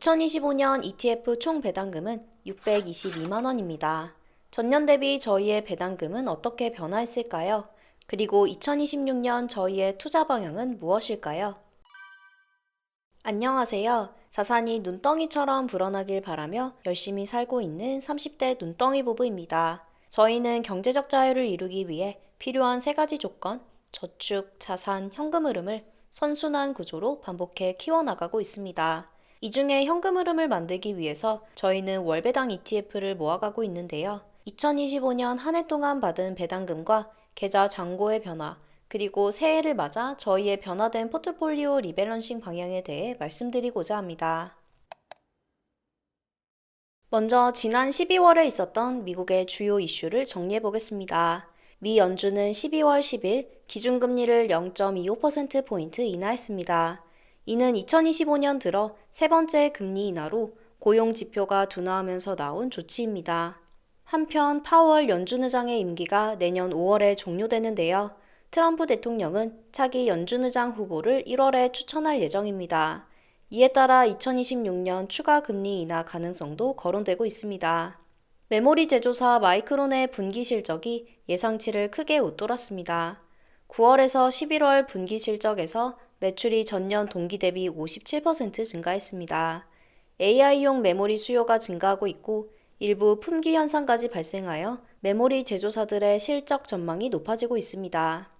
2025년 ETF 총 배당금은 622만 원입니다. 전년 대비 저희의 배당금은 어떻게 변화했을까요? 그리고 2026년 저희의 투자 방향은 무엇일까요? 안녕하세요. 자산이 눈덩이처럼 불어나길 바라며 열심히 살고 있는 30대 눈덩이 부부입니다. 저희는 경제적 자유를 이루기 위해 필요한 세 가지 조건, 저축, 자산, 현금 흐름을 선순환 구조로 반복해 키워나가고 있습니다. 이 중에 현금 흐름을 만들기 위해서 저희는 월배당 ETF를 모아가고 있는데요. 2025년 한 해 동안 받은 배당금과 계좌 잔고의 변화, 그리고 새해를 맞아 저희의 변화된 포트폴리오 리밸런싱 방향에 대해 말씀드리고자 합니다. 먼저 지난 12월에 있었던 미국의 주요 이슈를 정리해 보겠습니다. 미 연준은 12월 10일 기준금리를 0.25%포인트 인하했습니다. 이는 2025년 들어 세 번째 금리 인하로 고용 지표가 둔화하면서 나온 조치입니다. 한편 파월 연준 의장의 임기가 내년 5월에 종료되는데요. 트럼프 대통령은 차기 연준 의장 후보를 1월에 추천할 예정입니다. 이에 따라 2026년 추가 금리 인하 가능성도 거론되고 있습니다. 메모리 제조사 마이크론의 분기 실적이 예상치를 크게 웃돌았습니다. 9월에서 11월 분기 실적에서 매출이 전년 동기 대비 57% 증가했습니다. AI용 메모리 수요가 증가하고 있고 일부 품귀 현상까지 발생하여 메모리 제조사들의 실적 전망이 높아지고 있습니다.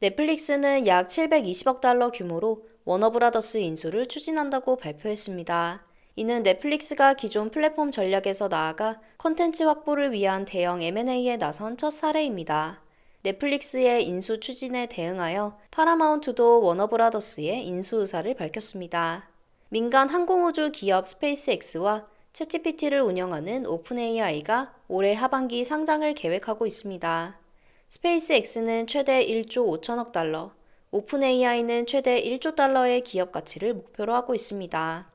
넷플릭스는 약 720억 달러 규모로 워너브라더스 인수를 추진한다고 발표했습니다. 이는 넷플릭스가 기존 플랫폼 전략에서 나아가 콘텐츠 확보를 위한 대형 M&A에 나선 첫 사례입니다. 넷플릭스의 인수 추진에 대응하여 파라마운트도 워너브라더스의 인수 의사를 밝혔습니다. 민간 항공우주 기업 스페이스X와 챗GPT를 운영하는 오픈AI가 올해 하반기 상장을 계획하고 있습니다. 스페이스X는 최대 1조 5천억 달러, 오픈AI는 최대 1조 달러의 기업 가치를 목표로 하고 있습니다.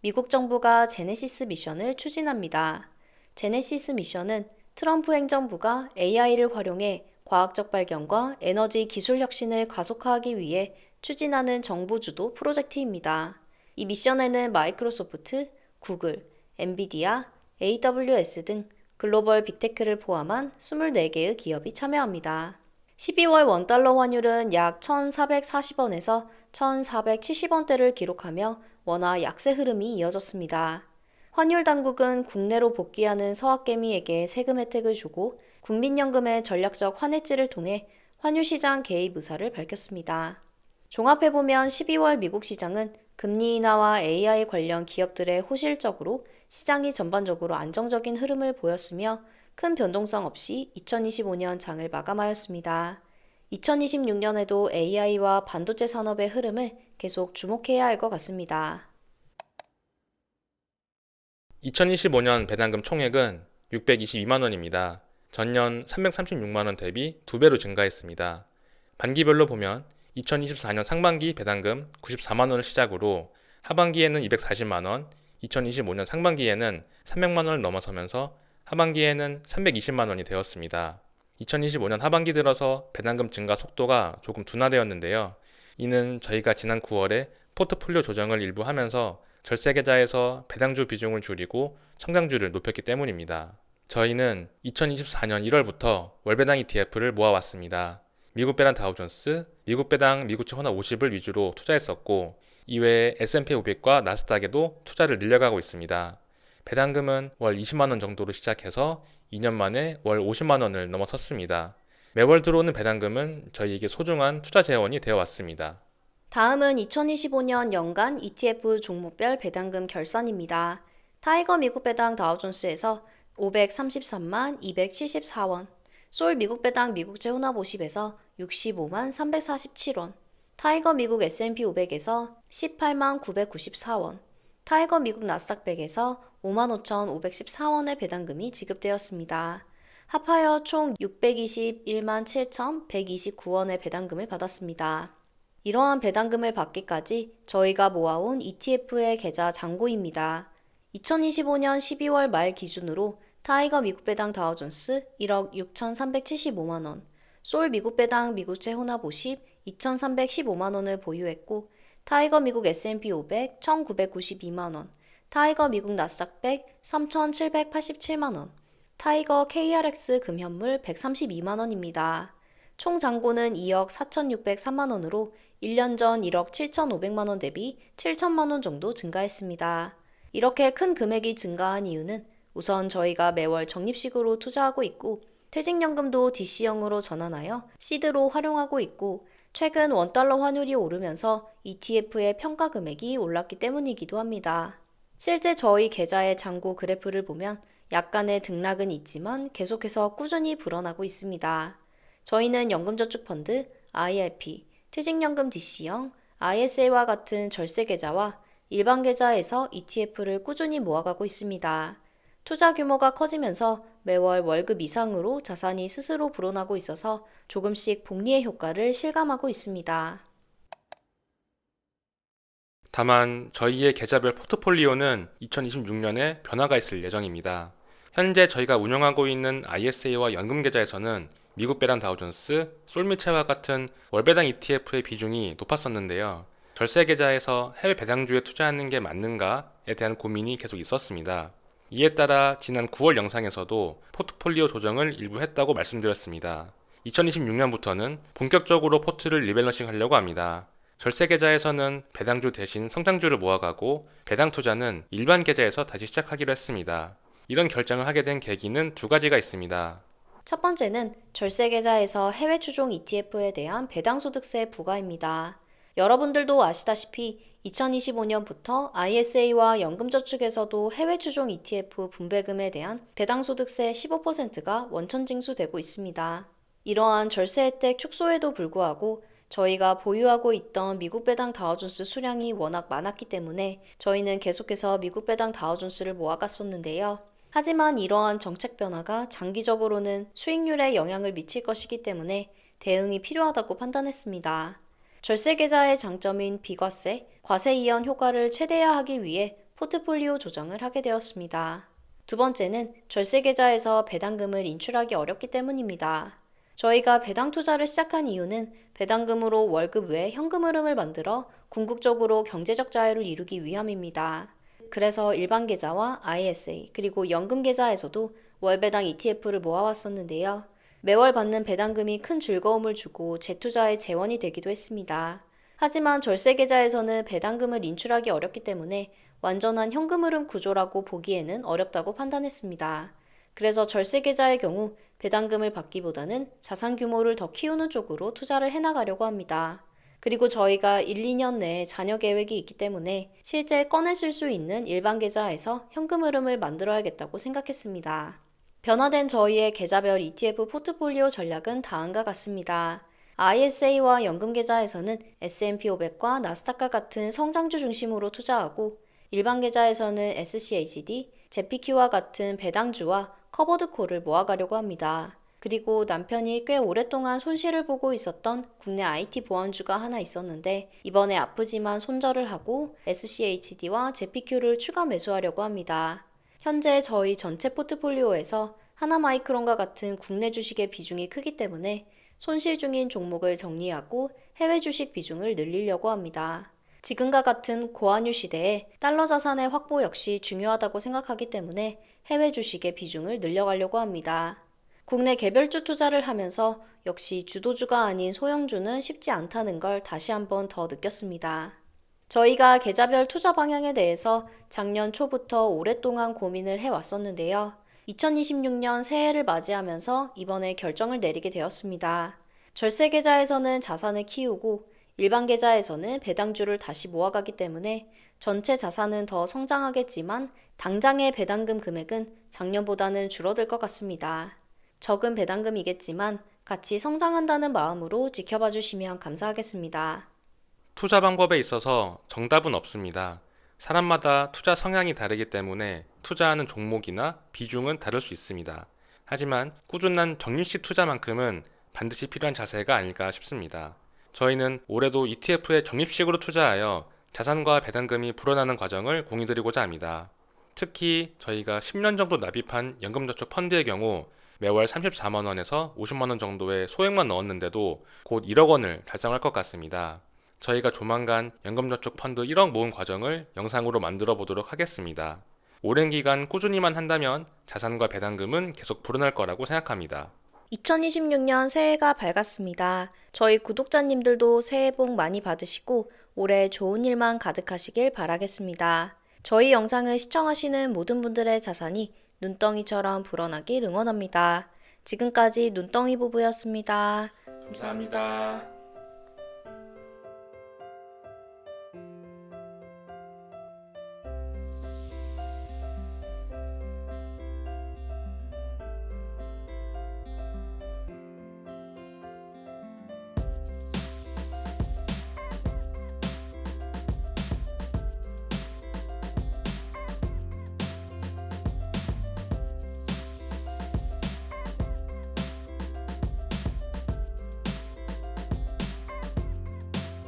미국 정부가 제네시스 미션을 추진합니다. 제네시스 미션은 트럼프 행정부가 AI를 활용해 과학적 발견과 에너지 기술 혁신을 가속화하기 위해 추진하는 정부 주도 프로젝트입니다. 이 미션에는 마이크로소프트, 구글, 엔비디아, AWS 등 글로벌 빅테크를 포함한 24개의 기업이 참여합니다. 12월 원달러 환율은 약 1,440원에서 1,470원대를 기록하며 원화 약세 흐름이 이어졌습니다. 환율 당국은 국내로 복귀하는 서학개미에게 세금 혜택을 주고 국민연금의 전략적 환해지를 통해 환율 시장 개입 의사를 밝혔습니다. 종합해보면 12월 미국 시장은 금리 인하와 AI 관련 기업들의 호실적으로 시장이 전반적으로 안정적인 흐름을 보였으며 큰 변동성 없이 2025년 장을 마감하였습니다. 2026년에도 AI와 반도체 산업의 흐름을 계속 주목해야 할 것 같습니다. 2025년 배당금 총액은 622만 원입니다. 전년 336만 원 대비 2배로 증가했습니다. 반기별로 보면 2024년 상반기 배당금 94만 원을 시작으로 하반기에는 240만 원, 2025년 상반기에는 300만 원을 넘어서면서 하반기에는 320만 원이 되었습니다. 2025년 하반기 들어서 배당금 증가 속도가 조금 둔화되었는데요. 이는 저희가 지난 9월에 포트폴리오 조정을 일부 하면서 절세 계좌에서 배당주 비중을 줄이고 성장주를 높였기 때문입니다. 저희는 2024년 1월부터 월배당 ETF를 모아왔습니다. 미국 배당 다우존스, 미국 배당 미국채 혼합 50을 위주로 투자했었고 이외에 S&P 500과 나스닥에도 투자를 늘려가고 있습니다. 배당금은 월 20만 원 정도로 시작해서 2년 만에 월 50만 원을 넘어섰습니다. 매월 들어오는 배당금은 저희에게 소중한 투자 재원이 되어 왔습니다. 다음은 2025년 연간 ETF 종목별 배당금 결산입니다. 타이거 미국 배당 다우존스에서 533만 274원, 솔 미국 배당 미국채 혼합 50에서 65만 347원, 타이거 미국 S&P 500에서 18만 994원, 타이거 미국 나스닥 100에서 55,514원의 배당금이 지급되었습니다. 합하여 총 621만 7,129원의 배당금을 받았습니다. 이러한 배당금을 받기까지 저희가 모아온 ETF의 계좌 잔고입니다. 2025년 12월 말 기준으로 타이거 미국 배당 다우존스 1억 6,375만 원, 솔 미국 배당 미국채 혼합 50 2,315만 원을 보유했고, 타이거 미국 S&P 500 1,992만 원, 타이거 미국 나스닥 100 3,787만 원, 타이거 KRX 금현물 132만 원입니다. 총 잔고는 2억 4,603만 원으로 1년 전 1억 7,500만 원 대비 7천만 원 정도 증가했습니다. 이렇게 큰 금액이 증가한 이유는 우선 저희가 매월 적립식으로 투자하고 있고 퇴직연금도 DC형으로 전환하여 시드로 활용하고 있고 최근 원달러 환율이 오르면서 ETF의 평가 금액이 올랐기 때문이기도 합니다. 실제 저희 계좌의 잔고 그래프를 보면 약간의 등락은 있지만 계속해서 꾸준히 불어나고 있습니다. 저희는 연금저축펀드, IRP, 퇴직연금 DC형, ISA와 같은 절세 계좌와 일반 계좌에서 ETF를 꾸준히 모아가고 있습니다. 투자 규모가 커지면서 매월 월급 이상으로 자산이 스스로 불어나고 있어서 조금씩 복리의 효과를 실감하고 있습니다. 다만 저희의 계좌별 포트폴리오는 2026년에 변화가 있을 예정입니다. 현재 저희가 운영하고 있는 ISA와 연금 계좌에서는 미국 배당 다우존스, 솔미체와 같은 월배당 ETF의 비중이 높았었는데요. 절세 계좌에서 해외 배당주에 투자하는 게 맞는가에 대한 고민이 계속 있었습니다. 이에 따라 지난 9월 영상에서도 포트폴리오 조정을 일부 했다고 말씀드렸습니다. 2026년부터는 본격적으로 포트를 리밸런싱 하려고 합니다. 절세 계좌에서는 배당주 대신 성장주를 모아가고 배당 투자는 일반 계좌에서 다시 시작하기로 했습니다. 이런 결정을 하게 된 계기는 두 가지가 있습니다. 첫 번째는 절세 계좌에서 해외 추종 ETF에 대한 배당 소득세 부과입니다. 여러분들도 아시다시피 2025년부터 ISA와 연금저축에서도 해외 추종 ETF 분배금에 대한 배당 소득세 15%가 원천 징수되고 있습니다. 이러한 절세 혜택 축소에도 불구하고 저희가 보유하고 있던 미국 배당 다우존스 수량이 워낙 많았기 때문에 저희는 계속해서 미국 배당 다우존스를 모아갔었는데요. 하지만 이러한 정책 변화가 장기적으로는 수익률에 영향을 미칠 것이기 때문에 대응이 필요하다고 판단했습니다. 절세 계좌의 장점인 비과세, 과세 이연 효과를 최대화하기 위해 포트폴리오 조정을 하게 되었습니다. 두 번째는 절세 계좌에서 배당금을 인출하기 어렵기 때문입니다. 저희가 배당 투자를 시작한 이유는 배당금으로 월급 외 현금 흐름을 만들어 궁극적으로 경제적 자유를 이루기 위함입니다. 그래서 일반 계좌와 ISA 그리고 연금 계좌에서도 월배당 ETF를 모아왔었는데요. 매월 받는 배당금이 큰 즐거움을 주고 재투자의 재원이 되기도 했습니다. 하지만 절세 계좌에서는 배당금을 인출하기 어렵기 때문에 완전한 현금 흐름 구조라고 보기에는 어렵다고 판단했습니다. 그래서 절세 계좌의 경우 배당금을 받기보다는 자산 규모를 더 키우는 쪽으로 투자를 해나가려고 합니다. 그리고 저희가 1, 2년 내에 자녀 계획이 있기 때문에 실제 꺼내 쓸수 있는 일반 계좌에서 현금 흐름을 만들어야겠다고 생각했습니다. 변화된 저희의 계좌별 ETF 포트폴리오 전략은 다음과 같습니다. ISA와 연금 계좌에서는 S&P 500과 나스닥과 같은 성장주 중심으로 투자하고 일반 계좌에서는 SCHD, JPQ와 같은 배당주와 커버드콜을 모아가려고 합니다. 그리고 남편이 꽤 오랫동안 손실을 보고 있었던 국내 IT 보안주가 하나 있었는데 이번에 아프지만 손절을 하고 SCHD와 JPQ를 추가 매수하려고 합니다. 현재 저희 전체 포트폴리오에서 하나마이크론과 같은 국내 주식의 비중이 크기 때문에 손실 중인 종목을 정리하고 해외 주식 비중을 늘리려고 합니다. 지금과 같은 고환율 시대에 달러 자산의 확보 역시 중요하다고 생각하기 때문에 해외 주식의 비중을 늘려가려고 합니다. 국내 개별주 투자를 하면서 역시 주도주가 아닌 소형주는 쉽지 않다는 걸 다시 한번 더 느꼈습니다. 저희가 계좌별 투자 방향에 대해서 작년 초부터 오랫동안 고민을 해왔었는데요. 2026년 새해를 맞이하면서 이번에 결정을 내리게 되었습니다. 절세 계좌에서는 자산을 키우고 일반 계좌에서는 배당주를 다시 모아가기 때문에 전체 자산은 더 성장하겠지만 당장의 배당금 금액은 작년보다는 줄어들 것 같습니다. 적은 배당금이겠지만 같이 성장한다는 마음으로 지켜봐 주시면 감사하겠습니다. 투자 방법에 있어서 정답은 없습니다. 사람마다 투자 성향이 다르기 때문에 투자하는 종목이나 비중은 다를 수 있습니다. 하지만 꾸준한 적립식 투자만큼은 반드시 필요한 자세가 아닐까 싶습니다. 저희는 올해도 ETF에 적립식으로 투자하여 자산과 배당금이 불어나는 과정을 공유드리고자 합니다. 특히 저희가 10년 정도 납입한 연금저축 펀드의 경우 매월 34만 원에서 50만 원 정도의 소액만 넣었는데도 곧 1억 원을 달성할 것 같습니다. 저희가 조만간 연금저축 펀드 1억 모은 과정을 영상으로 만들어 보도록 하겠습니다. 오랜 기간 꾸준히만 한다면 자산과 배당금은 계속 불어날 거라고 생각합니다. 2026년 새해가 밝았습니다. 저희 구독자님들도 새해 복 많이 받으시고 올해 좋은 일만 가득하시길 바라겠습니다. 저희 영상을 시청하시는 모든 분들의 자산이 눈덩이처럼 불어나길 응원합니다. 지금까지 눈덩이 부부였습니다. 감사합니다.